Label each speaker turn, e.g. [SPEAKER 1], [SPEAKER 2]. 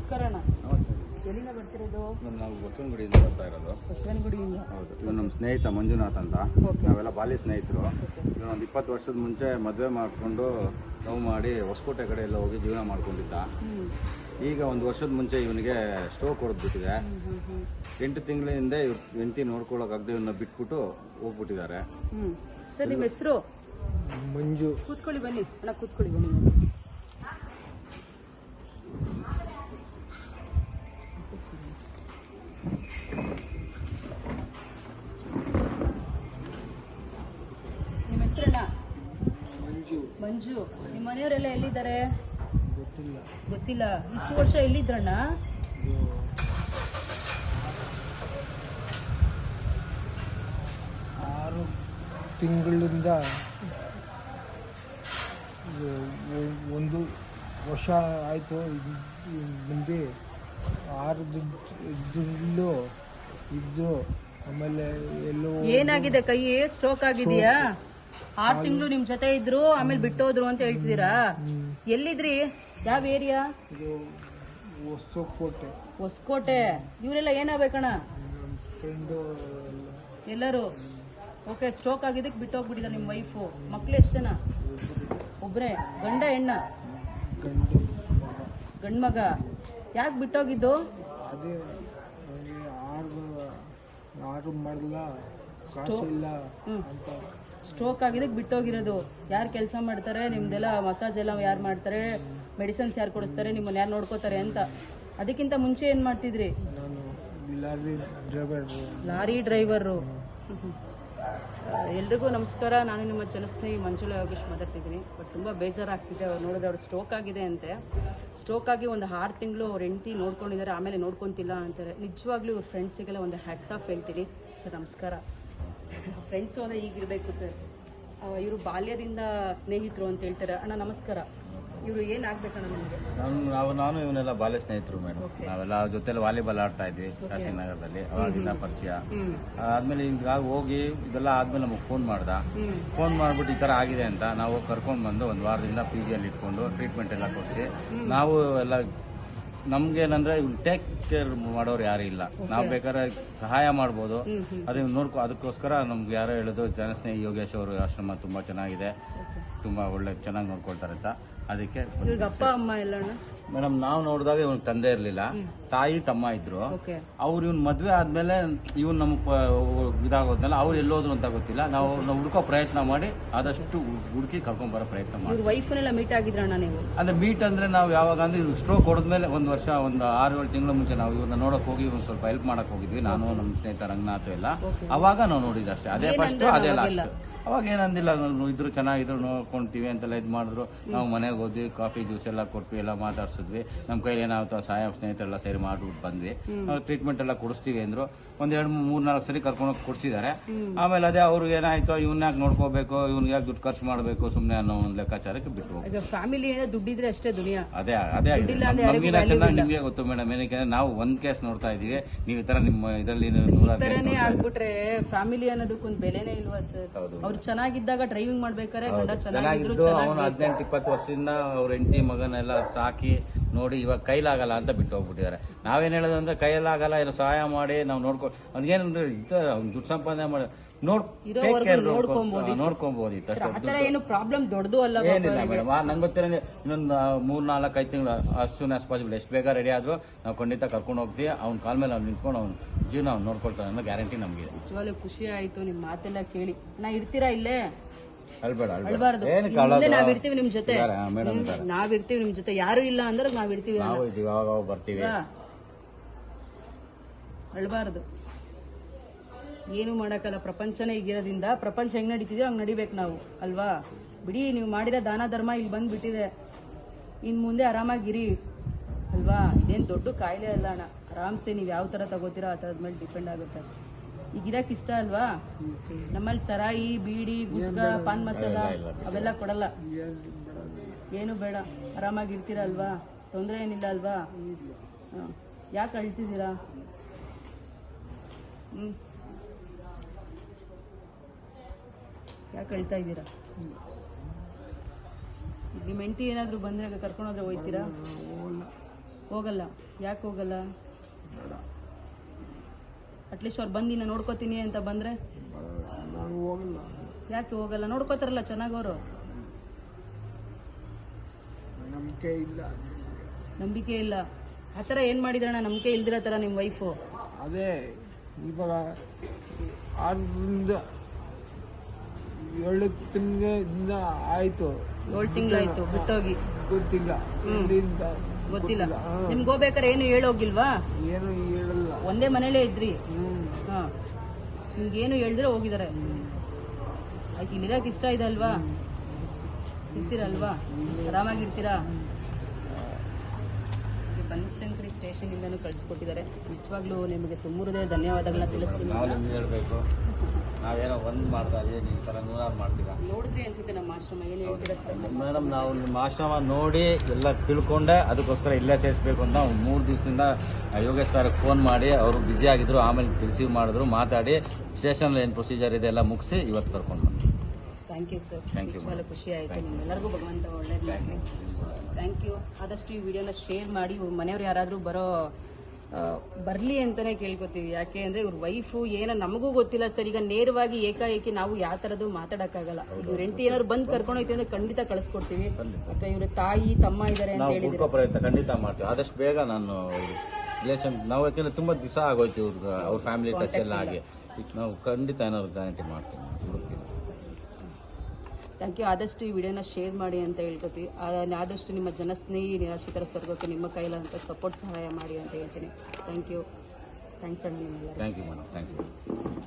[SPEAKER 1] ನಮಸ್ಕಾರ ಅಣ್ಣ
[SPEAKER 2] ನಮಸ್ತೆ.
[SPEAKER 1] ಎಲ್ಲಿಂದ ಬರ್ತಿರೋದು?
[SPEAKER 2] ನಮ್ಮ ನಾವು ಬಸವನಗುಡಿಯಿಂದ ಬರ್ತಾ ಇರೋದು.
[SPEAKER 1] ಬಸವನಗುಡಿಯಿಂದ
[SPEAKER 2] ಹೌದು. ಇವ್ನು ನಮ್ಮ ಸ್ನೇಹಿತ ಮಂಜುನಾಥ್ ಅಂತ. ನಾವೆಲ್ಲ ಬಾಲ್ಯ ಸ್ನೇಹಿತರು. ಇವನೊಂದು ಒಂದು ಇಪ್ಪತ್ತು ವರ್ಷದ ಮುಂಚೆ ಮದುವೆ ಮಾಡಿಕೊಂಡು ಲವ್ ಮಾಡಿ ಹೊಸಕೋಟೆ ಕಡೆ ಎಲ್ಲ ಹೋಗಿ ಜೀವನ ಮಾಡ್ಕೊಂಡಿದ್ದ. ಈಗ ಒಂದು ವರ್ಷದ ಮುಂಚೆ ಇವನಿಗೆ ಸ್ಟ್ರೋಕ್ ಹೊಡೆದ್ಬಿಟ್ಟಿದೆ. ಎಂಟು ತಿಂಗಳ ಹಿಂದೆ ಇವ್ರ ಹೆಂಡತಿ ನೋಡ್ಕೊಳಕ್ಕಾಗದೆ ಇವನ್ನ ಬಿಟ್ಬಿಟ್ಟು ಹೋಗ್ಬಿಟ್ಟಿದ್ದಾರೆ.
[SPEAKER 1] ಸರ್ ನಿಮ್ಮ ಹೆಸರು?
[SPEAKER 3] ಮಂಜು.
[SPEAKER 1] ಕೂತ್ಕೊಳ್ಳಿ ಬನ್ನಿ. ಅಣ್ಣ ಕೂತ್ಕೊಳ್ಳಿ ಬನ್ನಿ. ಹೆಸರಣ್ಣ
[SPEAKER 3] ಮಂಜು.
[SPEAKER 1] ಮಂಜು. ನಿಮ್ಮ ಮನೆಯವರೆಲ್ಲ ಎಲ್ಲಿದ್ದಾರೆ?
[SPEAKER 3] ಗೊತ್ತಿಲ್ಲ.
[SPEAKER 1] ಗೊತ್ತಿಲ್ಲ. ಇಷ್ಟು ವರ್ಷ ಎಲ್ಲಿದ್ರಣ್ಣ?
[SPEAKER 3] ಆರು ತಿಂಗಳಿಂದ ಒಂದು ವರ್ಷ ಆಯಿತು. ಮುಂದೆ ಆರು ದುಡ್ಡು ಇದ್ದು ಆಮೇಲೆ ಎಲ್ಲೋ
[SPEAKER 1] ಏನಾಗಿದೆ ಕೈ? ಸ್ಟ್ರೋಕ್ ಆಗಿದೆಯಾ? ಆರ್ ತಿಂಗಳು ನಿಮ್ ಜೊತೆ ಇದ್ರು ಆಮೇಲೆ ಬಿಟ್ಟೋದ್ರು ಅಂತ ಹೇಳ್ತಿದ್ದೀರಾ ಎಲ್ಲಿದ್ರಿ? ಯಾವ ಏರಿಯಾ?
[SPEAKER 3] ಹೊಸಕೋಟೆ.
[SPEAKER 1] ಹೊಸಕೋಟೆ. ಇವರೆಲ್ಲ ಏನಾಗ್ಬೇಕಣ್ಣ ಎಲ್ಲರೂ? ಓಕೆ ಸ್ಟ್ರೋಕ್ ಆಗಿದ್ದಕ್ಕೆ ಬಿಟ್ಟೋಗ್ಬಿಟ್ಟಿದ್ದಾರೆ ನಿಮ್ಮ ವೈಫು ಮಕ್ಳು ಎಷ್ಟು ಜನ? ಒಬ್ಬರೇ ಗಂಡ ಹೆಣ್ಣ?
[SPEAKER 3] ಗಂಡು.
[SPEAKER 1] ಗಂಡ್ಮಗ ಯಾಕೆ ಬಿಟ್ಟೋಗಿದ್ದು?
[SPEAKER 3] ಅದೇ ಆರು ಆರು ಮಾಡಲ್ಲ
[SPEAKER 1] ಸ್ಟ್ರೋಕ್ ಆಗಿದ್ದಕ್ಕೆ ಬಿಟ್ಟೋಗಿರೋದು. ಯಾರು ಕೆಲಸ ಮಾಡ್ತಾರೆ ನಿಮ್ದೆಲ್ಲ ಮಸಾಜ್ ಎಲ್ಲ ಯಾರು ಮಾಡ್ತಾರೆ ಮೆಡಿಸಿನ್ಸ್ ಯಾರು ಕೊಡಿಸ್ತಾರೆ ನಿಮ್ಮನ್ನ ಯಾರು ನೋಡ್ಕೋತಾರೆ ಅಂತ. ಅದಕ್ಕಿಂತ ಮುಂಚೆ ಏನು ಮಾಡ್ತಿದ್ರಿ?
[SPEAKER 3] ಲಾರಿ ಡ್ರೈವರ್
[SPEAKER 1] ಲಾರಿ ಡ್ರೈವರು ಎಲ್ರಿಗೂ ನಮಸ್ಕಾರ. ನಾನು ನಿಮ್ಮ ಜನಸ್ನೇಹಿ ಮಂಜುಳಾ ಯೋಗೇಶ್ ಮಾತಾಡ್ತಿದ್ದೀನಿ. ಬಟ್ ತುಂಬ ಬೇಜಾರಾಗ್ತಿದೆ. ಅವ್ರು ನೋಡಿದ್ರೆ ಅವ್ರು ಸ್ಟ್ರೋಕ್ ಆಗಿದೆ ಅಂತೆ. ಸ್ಟ್ರೋಕ್ ಆಗಿ ಒಂದು ಆರು ತಿಂಗಳು ಅವ್ರ ಹೆಂಡತಿ ನೋಡ್ಕೊಂಡಿದ್ದಾರೆ ಆಮೇಲೆ ನೋಡ್ಕೊತಿಲ್ಲ ಅಂತಾರೆ. ನಿಜವಾಗ್ಲೂ ಇವ್ರ ಫ್ರೆಂಡ್ಸಿಗೆಲ್ಲ ಒಂದು ಹ್ಯಾಟ್ಸ್ ಆಫ್ ಹೇಳ್ತೀನಿ. ಸರ್ ನಮಸ್ಕಾರ. ಫ್ರೆಂಡ್ಸು ಅಂದರೆ ಈಗಿರಬೇಕು ಸರ್ ಇವರು ಬಾಲ್ಯದಿಂದ ಸ್ನೇಹಿತರು ಅಂತ ಹೇಳ್ತಾರೆ. ಅಣ್ಣ ನಮಸ್ಕಾರ. ಇವರು ಏನ್ ನಿಮಗೆ?
[SPEAKER 2] ನಾನು ನಾವು ನಾನು ಇವನ್ನೆಲ್ಲ ಬಾಲ್ಯ ಸ್ನೇಹಿತರು ಮೇಡಮ್. ನಾವೆಲ್ಲ ಜೊತೆಲಿ ವಾಲಿಬಾಲ್ ಆಡ್ತಾ ಇದ್ವಿ ಕಾಶಿನಗರದಲ್ಲಿ ಅವಾಗಿಂದ ಪರಿಚಯ. ಆದ್ಮೇಲೆ ಈಗ ಹೋಗಿ ಇದೆಲ್ಲ ಆದ್ಮೇಲೆ ನಮಗೆ ಫೋನ್ ಮಾಡ್ದ. ಫೋನ್ ಮಾಡ್ಬಿಟ್ಟು ಈ ತರ ಆಗಿದೆ ಅಂತ ನಾವು ಕರ್ಕೊಂಡು ಬಂದು ಒಂದು ವಾರದಿಂದ ಪಿ ಜಿಯಲ್ಲಿ ಇಟ್ಕೊಂಡು ಟ್ರೀಟ್ಮೆಂಟ್ ಎಲ್ಲ ಕೊಡಿಸಿ. ನಾವು ಎಲ್ಲ ನಮ್ಗೇನಂದ್ರೆ ಇವ್ ಟೇಕ್ ಕೇರ್ ಮಾಡೋರು ಯಾರು ಇಲ್ಲ. ನಾವು ಬೇಕಾದ್ರೆ ಸಹಾಯ ಮಾಡ್ಬೋದು. ಅದೇ ನೋಡ್ಕೊ ಅದಕ್ಕೋಸ್ಕರ ನಮ್ಗೆ ಯಾರೋ ಹೇಳಿದ್ರು ಜನಸ್ನೇಹಿ ಯೋಗೇಶ್ ಅವರು ಆಶ್ರಮ ತುಂಬಾ ಚೆನ್ನಾಗಿದೆ. ತುಂಬಾ ಒಳ್ಳೆ ಚೆನ್ನಾಗಿ ನೋಡ್ಕೊಳ್ತಾರೆ ಅಂತ. ಅದಕ್ಕೆ
[SPEAKER 1] ಅಪ್ಪ ಅಮ್ಮ ಎಲ್ಲ
[SPEAKER 2] ಮೇಡಮ್ ನಾವು ನೋಡಿದಾಗ ಇವನ್ ತಂದೆ ಇರಲಿಲ್ಲ. ತಾಯಿ ತಮ್ಮ ಇದ್ರು. ಅವ್ರು ಇವ್ನ ಮದ್ವೆ ಆದ್ಮೇಲೆ ಇವನ್ ನಮ್ ಇದಾಗೋದ್ನಲ್ಲ ಅವ್ರು ಎಲ್ಲೋದ್ರು ಅಂತ ಗೊತ್ತಿಲ್ಲ. ನಾವು ಹುಡುಕೋ ಹುಡ್ಕೋ ಪ್ರಯತ್ನ ಮಾಡಿ ಆದಷ್ಟು ಹುಡುಕಿ ಕರ್ಕೊಂಡ್ ಬರೋ ಪ್ರಯತ್ನ ಮಾಡಿ
[SPEAKER 1] ಮೀಟ್ ಆಗಿದ್ರಣ್ಣ ನೀವು?
[SPEAKER 2] ಅಂದ್ರೆ ಮೀಟ್ ಅಂದ್ರೆ ನಾವು ಯಾವಾಗ ಅಂದ್ರೆ ಇವ್ರು ಸ್ಟ್ರೋಕ್ ಹೊಡೆದ್ಮೇಲೆ ಒಂದ್ ವರ್ಷ ಒಂದು ಆರು ಏಳು ತಿಂಗಳ ಮುಂಚೆ ನಾವು ಇವ್ರನ್ನ ನೋಡಕ್ ಹೋಗಿ ಒಂದ್ ಸ್ವಲ್ಪ ಹೆಲ್ಪ್ ಮಾಡಕ್ ಹೋಗಿದ್ವಿ. ನಾನು ನಮ್ಮ ಸ್ನೇಹಿತ ರಂಗನಾಥ್ ಎಲ್ಲ. ಅವಾಗ ನಾವು ನೋಡಿದ್ವಿ ಅಷ್ಟೇ. ಅದೇ ಫಸ್ಟ್ ಅದೇ. ಲಾಸ್ಟ್ ಅವಾಗ ಏನಂದಿಲ್ಲ ಇದ್ರು ಚೆನ್ನಾಗಿದ್ರು ನೋಡ್ಕೊಂತೀವಿ ಅಂತೆಲ್ಲ ಇದ್ ಮಾಡಿದ್ರು. ನಾವು ಮನೆಗೆ ಹೋದ್ವಿ ಕಾಫಿ ಜ್ಯೂಸ್ ಎಲ್ಲ ಕೊಟ್ವಿ ಎಲ್ಲ ಮಾತಾಡ್ಸಿದ್ವಿ ನಮ್ಮ ಕೈಲಿ ಏನಾಗುತ್ತೋ ಸಹಾಯ ಸ್ನೇಹಿತರೆಲ್ಲ ಸೇರಿ ಮಾಡಿಬಿಟ್ಟು ಬಂದ್ವಿ. ಟ್ರೀಟ್ಮೆಂಟ್ ಎಲ್ಲ ಕೊಡಿಸ್ತೀವಿ ಅಂದ್ರು. ಒಂದ್ ಎರಡು ಮೂರ್ ನಾಲ್ಕು ಸರಿ ಕರ್ಕೊಂಡು ಹೋಗಿ ಕೊಡ್ಸಿದ್ದಾರೆ ಆಮೇಲೆ ಅದೇ ಅವ್ರು ಏನಾಯ್ತು ಇವನ್ ಯಾಕೆ ನೋಡ್ಕೋಬೇಕು ಇವ್ನಿಗೆ ಯಾಕೆ ದುಡ್ಡು ಖರ್ಚು ಮಾಡಬೇಕು ಸುಮ್ಮನೆ ಅನ್ನೋ ಒಂದು ಲೆಕ್ಕಾಚಾರಕ್ಕೆ ಬಿಟ್ಟು.
[SPEAKER 1] ಫ್ಯಾಮಿಲಿ ದುಡ್ಡಿದ್ರೆ ಅಷ್ಟೇ ದುನಿಯಾ.
[SPEAKER 2] ಅದೇ ಅದೇ
[SPEAKER 1] ನಮಗಿನ
[SPEAKER 2] ಚೆನ್ನಾಗಿ. ನಿಮ್ಗೆ ಗೊತ್ತು ಮೇಡಮ್. ಏನಕ್ಕೆ ನಾವು ಒಂದ್ ಕೇಸ್ ನೋಡ್ತಾ ಇದೀವಿ ನೀವು ಈ ತರ ನಿಮ್ಮ ಇದರಲ್ಲಿ ನೂರಾರು.
[SPEAKER 1] ಆಗ್ಬಿಟ್ರೆ ಫ್ಯಾಮಿಲಿ ಅನ್ನೋದಕ್ಕೊಂದು ಬೆಲೆನೇ ಇಲ್ವಾ ಸರ್. ಅವ್ರು ಚೆನ್ನಾಗಿದ್ದಾಗ ಡ್ರೈವಿಂಗ್ ಮಾಡ್ಬೇಕಾದ್ರೆ ಚೆನ್ನಾಗಿದ್ರು
[SPEAKER 2] ಅವನು ಹದಿನೆಂಟು ಇಪ್ಪತ್ತು ವರ್ಷದಿಂದ ಅವ್ರ ಹೆಂಡತಿ ಮಗನೆಲ್ಲ ಸಾಕಿ ನೋಡಿ ಇವಾಗ ಕೈಲಾಗಲ್ಲ ಅಂತ ಬಿಟ್ಟು ಹೋಗ್ಬಿಟ್ಟಿದ್ದಾರೆ. ನಾವೇನು ಹೇಳೋದು ಅಂದ್ರೆ ಕೈಯಲ್ಲಾಗಲ್ಲ ಏನೋ ಸಹಾಯ ಮಾಡಿ ನಾವು ನೋಡ್ಕೊ ಅವ್ನಿಗೇನಂದ್ರೆ ಇದು ಅವ್ನು ದುಡ್ಡು ಸಂಪಾದನೆ ಮಾಡಿ ನೋಡ್
[SPEAKER 1] ನೋಡ್ಕೊಂಬೋದಿತ್ತು.
[SPEAKER 2] ಏನಿಲ್ಲ. ಮೇಡಮ್. ನಂಗೆ ಗೊತ್ತಿರಂಗೆ ಇನ್ನೊಂದು ಮೂರ್ ನಾಲ್ಕು ಐದು ತಿಂಗಳು ಅಷ್ಟು ಪಾಸಿಬಲ್ ಎಷ್ಟು ಬೇಗ ರೆಡಿ ಆದ್ರೂ ನಾವು ಖಂಡಿತ ಕರ್ಕೊಂಡು ಹೋಗ್ತೀವಿ. ಅವ್ನ ಕಾಲ್ ಮೇಲೆ ಅವ್ನು ನಿಂತ್ಕೊಂಡು ಅವ್ನು ಜೀವನ ಅವ್ನು ನೋಡ್ಕೊಳ್ತಾನೆ ಅನ್ನೋ ಗ್ಯಾರಂಟಿ ನಮಗೆ
[SPEAKER 1] ಖುಷಿ ಆಯ್ತು ನಿಮ್ ಮಾತೆಲ್ಲ ಕೇಳಿ. ನಾ ಇಡ್ತೀರಾ ಇಲ್ಲೇ? ಅಳ್ಬಾರ್ದು. ನಾವ್ ಇರ್ತೀವಿ ನಿಮ್ ಜೊತೆ. ನಾವ್ ಇರ್ತೀವಿ ನಿಮ್ ಜೊತೆ. ಯಾರು ಇಲ್ಲ ಅಂದ್ರೆ ನಾವ್ ಇರ್ತೀವಿ
[SPEAKER 2] ಬರ್ತೀವಿ?
[SPEAKER 1] ಅಳ್ಬಾರ್ದು. ಏನು ಮಾಡಕ್ಕಲ್ಲ. ಪ್ರಪಂಚನೇ ಈಗಿರೋದ್ರಿಂದ ಪ್ರಪಂಚ ಹೆಂಗ್ ನಡೀತಿದ್ಯೋ ಹಂಗ್ ನಡಿಬೇಕು ನಾವು ಅಲ್ವಾ? ಬಿಡಿ ನೀವು ಮಾಡಿದ ದಾನ ಧರ್ಮ ಇಲ್ಲಿ ಬಂದ್ಬಿಟ್ಟಿದೆ. ಇನ್ ಮುಂದೆ ಆರಾಮಾಗಿರಿ ಅಲ್ವಾ? ಇದೇನು ದೊಡ್ಡ ಕಾಯಿಲೆ ಅಲ್ಲ ಅಣ್ಣ. ಆರಾಮ್ಸೆ ನೀವು ಯಾವ ತರ ತಗೋತೀರಾ ಆ ಥರದ ಮೇಲೆ ಡಿಪೆಂಡ್ ಆಗುತ್ತೆ. ಈಗ ಇರಕ್ ಇಷ್ಟ ಅಲ್ವಾ? ನಮ್ಮಲ್ಲಿ ಸರಾಯಿ ಬೀಡಿ ಗುಡ್ಗ ಪಾನ್ ಮಸಾಲ ಅವೆಲ್ಲ ಕೊಡಲ್ಲ. ಏನು ಬೇಡ. ಆರಾಮಾಗಿರ್ತೀರ ಅಲ್ವಾ? ತೊಂದರೆ ಏನಿಲ್ಲ ಅಲ್ವಾ? ಯಾಕೆ ಅಳ್ತಿದ್ದೀರಾ? ಹ್ಞೂ ಯಾಕೆ ಅಳ್ತಾ ಇದ್ದೀರಾ? ನಿಮ್ಮ ಹೆಂಡತಿ ಏನಾದರೂ ಬಂದರೆ ಕರ್ಕೊಂಡೋದ್ರೆ ಹೋಗ್ತೀರಾ ಹೋಗಲ್ಲ. ಯಾಕೆ ಹೋಗಲ್ಲ? ಅಟ್ಲೀಸ್ಟ್ ಅವ್ರು ಬಂದಿನ ನೋಡ್ಕೋತೀನಿ ಅಂತ ಬಂದ್ರೆ.
[SPEAKER 3] ನಾನು ಹೋಗಲ್ಲ.
[SPEAKER 1] ಯಾಕೆ ಹೋಗಲ್ಲ? ನೋಡ್ಕೋತಾರಲ್ಲ ಚೆನ್ನಾಗಿ ಅವರು.
[SPEAKER 3] ನಂಬಿಕೆ ಇಲ್ಲ.
[SPEAKER 1] ನಂಬಿಕೆ ಇಲ್ಲ. ಆ ಥರ ಏನು ಮಾಡಿದ್ರಣ್ಣ? ನಂಬಿಕೆ ಇಲ್ದಿರೋ ಥರ ನಿಮ್ಮ ವೈಫು
[SPEAKER 3] ಅದೇ ಇವಾಗ ಆರರಿಂದ ಏಳು ತಿಂಗಳಿಂದ ಆಯಿತು.
[SPEAKER 1] ಏಳು ತಿಂಗಳಾಯ್ತು ಬಿಟ್ಟೋಗಿ.
[SPEAKER 3] ಗೊತ್ತಿಲ್ಲ. ಎಲ್ಲಿಂದ?
[SPEAKER 1] ಗೊತ್ತಿಲ್ಲ. ನಿಮ್ಗೆ ಹೋಗ್ಬೇಕಾರೆ ಏನು ಹೇಳೋಗಿಲ್ವಾ?
[SPEAKER 3] ಏನು ಹೇಳಲ್ಲ.
[SPEAKER 1] ಒಂದೇ ಮನೇಲೇ ಇದ್ರಿ? ಹಾಂ. ನಿಮ್ಗೇನು ಹೇಳಿದ್ರೆ ಹೋಗಿದ್ದಾರೆ ಆಯ್ತು ಇಲ್ಲಿರೋಕೆ ಇಷ್ಟ ಇದೆ ಅಲ್ವಾ? ಇರ್ತೀರಲ್ವಾ? ಆರಾಮಾಗಿರ್ತೀರಾ? ಇಲ್ಲಿ ಸ್ಟೇಷನ್ ಸ್ಟೇಷನಿಂದನೂ ಕಳಿಸ್ಕೊಟ್ಟಿದ್ದಾರೆ. ನಿಜವಾಗ್ಲೂ ನಿಮಗೆ ತುಂಬುವುದೇ ಧನ್ಯವಾದಗಳನ್ನ ತಿಳಿಸ್ತೀನಿ.
[SPEAKER 2] ನಾವು ನಿಮ್ಗೆ ಹೇಳಬೇಕು. ನಾವೇನೋ ಒಂದು ಮಾಡ್ತಾ ಇದೀವಿ ನೀವು ಥರ ನೂರಾರು ಮಾಡ್ತೀರಾ?
[SPEAKER 1] ನೋಡಿದ್ರಿ ಅನ್ಸುತ್ತೆ ನಮ್ಮ ಆಶ್ರಮ ಏನು ಹೇಳ್ತೀರಾ ಸರ್?
[SPEAKER 2] ಮೇಡಮ್ ನಾವು ನಿಮ್ಮ ಆಶ್ರಮ ನೋಡಿ ಎಲ್ಲ ತಿಳ್ಕೊಂಡೆ ಅದಕ್ಕೋಸ್ಕರ ಇಲ್ಲೇ ಸೇರಿಸ್ಬೇಕು ಅಂತ ಮೂರು ದಿವಸದಿಂದ ಯೋಗೇಶ್ ಸರ್ ಫೋನ್ ಮಾಡಿ ಅವರು ಬ್ಯುಸಿ ಆಗಿದ್ರು ಆಮೇಲೆ ರಿಸೀವ್ ಮಾಡಿದ್ರು ಮಾತಾಡಿ ಸ್ಟೇಷನ್ ಏನು ಪ್ರೊಸೀಜರ್ ಇದೆ ಎಲ್ಲ ಮುಗಿಸಿ ಇವತ್ತು ಕರ್ಕೊಂಡು ಬಂದು
[SPEAKER 1] thank you sir
[SPEAKER 2] thank you
[SPEAKER 1] ಬಹಳ ಖುಷಿ ಆಯಿತು ನಿಮ್ಮೆಲ್ಲರಿಗೂ ಭಗವಂತ ಒಳ್ಳೇದು ಮಾಡಲಿ. ಥ್ಯಾಂಕ್ ಯು ಆದಷ್ಟು ಈ ವಿಡಿಯೋನ ಶೇರ್ ಮಾಡಿ ಇವ್ರ ಮನೆಯವ್ರು ಯಾರಾದರೂ ಬರೋ ಬರಲಿ ಅಂತಲೇ ಕೇಳ್ಕೊತೀವಿ. ಯಾಕೆ ಅಂದರೆ ಇವ್ರ ವೈಫು ಏನೋ ನಮಗೂ ಗೊತ್ತಿಲ್ಲ ಸರ್. ಈಗ ನೇರವಾಗಿ ಏಕಾಏಕಿ ನಾವು ಯಾವ ಥರದ್ದು ಮಾತಾಡೋಕ್ಕಾಗಲ್ಲ. ಇವ್ರ ಹೆಂಡತಿ ಏನಾದ್ರು ಬಂದು ಕರ್ಕೊಂಡೋಗ್ತೀವಿ ಅಂದರೆ ಖಂಡಿತ ಕಳಿಸ್ಕೊಡ್ತೀವಿ. ಅಥವಾ ಇವ್ರ ತಾಯಿ ತಮ್ಮ ಇದ್ದಾರೆ ಅಂತ ಹೇಳಿದ್ರೆ.
[SPEAKER 2] ಪ್ರಯತ್ನ ಖಂಡಿತ ಮಾಡ್ತೀವಿ. ಆದಷ್ಟು ಬೇಗ ನಾನು ರಿಲೇಷನ್ ನಾವು ಯಾಕೆಂದ್ರೆ ತುಂಬ ದಿವಸ ಆಗೋಯ್ತು ಇವ್ರಿಗೆ ಅವ್ರ ಫ್ಯಾಮಿಲಿ ಟಚ್ ಎಲ್ಲ ಆಗಿ ನಾವು ಖಂಡಿತ ಏನಾದ್ರು ಗ್ಯಾರಂಟಿ ಮಾಡ್ತೀವಿ. ಹುಡುಕ್ತೀವಿ.
[SPEAKER 1] ಥ್ಯಾಂಕ್ ಯು ಆದಷ್ಟು ಈ ವಿಡಿಯೋನ ಶೇರ್ ಮಾಡಿ ಅಂತ ಹೇಳ್ಕೊತೀವಿ. ಆದಷ್ಟು ನಿಮ್ಮ ಜನಸ್ನೇಹಿ ನಿರಾಶ್ರಿತರ ಸ್ವರ್ಗಕ್ಕೆ ನಿಮ್ಮ ಕೈಲಾದಂಥ ಸಪೋರ್ಟ್ ಸಹಾಯ ಮಾಡಿ ಅಂತ ಹೇಳ್ತೀನಿ. ಥ್ಯಾಂಕ್ ಯು ಥ್ಯಾಂಕ್ಸ್ ಅಣ್ಣ ನಿಮ್ಮೆಲ್ಲ
[SPEAKER 2] thank you madam thank you